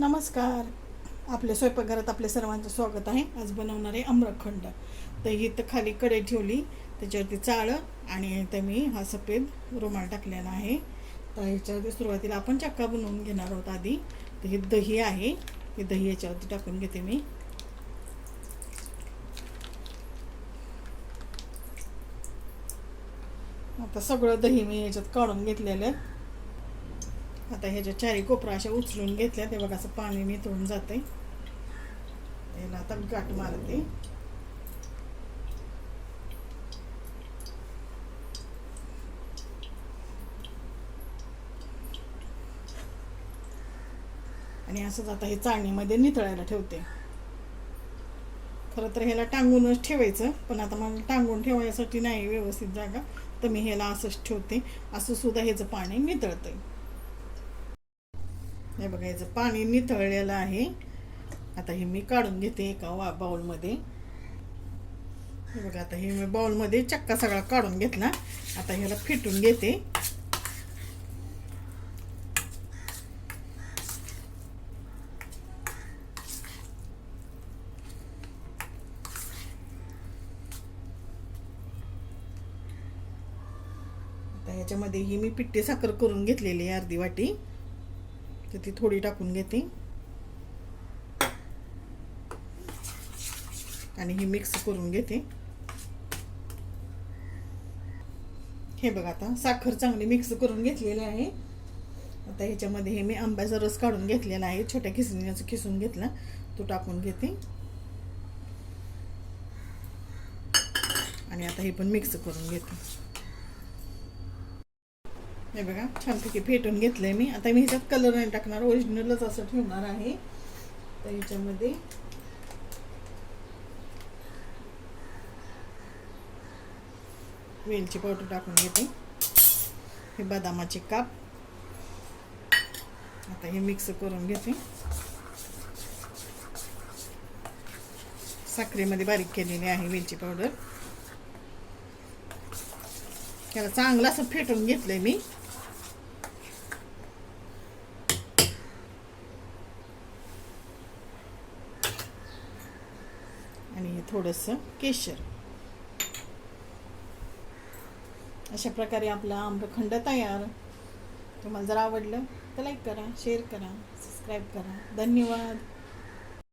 नमस्कार. आपल्या स्वयंपाकघरात आपल्या सर्वांचं स्वागत आहे. आज बनवणार आहे आम्रखंड. तर ही तर खाली कडे ठेवली त्याच्यावरती चाळं आणि इथं मी हा सफेद रुमाल टाकलेला आहे. तर ह्याच्यावरती सुरुवातीला आपण चक्का बनवून घेणार आहोत आधी. तर हे दही आहे. हे दही याच्यावरती टाकून घेते मी. आता सगळं दही मी याच्यात काढून घेतलेलं आहे. आता ह्याच्या चारी कोपरा अशा उचलून घेतल्या ते बघा असं पाणी नितळून जाते याला आता गाठ मारते. आणि असंच आता हे चाळणीमध्ये नितळायला ठेवते. खरं तर ह्याला टांगूनच ठेवायचं पण आता मला टांगून ठेवायसाठी नाही व्यवस्थित जागा तर मी ह्याला असंच ठेवते. असं सुद्धा ह्याचं पाणी नितळतंय. हे बघा याचं पाणी निथळलेलं आहे. आता हे मी काढून घेते एका वा बाउलमध्ये हे बघा आता हे मी बाउलमध्ये चक्का सगळा काढून घेतला. आता ह्याला फिटून घेते. आता ह्याच्यामध्ये ही मी पिट्टी साखर करून घेतलेली अर्धी वाटी. तर ती थोडी टाकून घेते. आणि ही मिक्स करून घेते. हे बघा आता साखर चांगली मिक्स करून घेतलेली आहे. आता ह्याच्यामध्ये हे मी आंब्याचा रस काढून घेतलेला आहे छोट्या खिसणीचा खिसून घेतला तो टाकून घेते. आणि आता हे पण मिक्स करून घेते. हे बघा छानपैकी फेटून घेतलं आहे मी. आता मी ह्याच्यात कलर नाही टाकणार ओरिजिनलच असं ठेवणार आहे. तर ह्याच्यामध्ये वेलची पावडर टाकून घेते. हे बदामाचे काप. आता हे मिक्स करून घेते. साखरेमध्ये बारीक केलेली आहे वेलची पावडर त्याला चांगलं असं फेटून घेतलंय मी. आणि थोडंसं केशर. अशा प्रकारे आपला आम्रखंड तयार. तुम्हाला जर आवडलं तर लाईक करा शेअर करा सबस्क्राईब करा. धन्यवाद.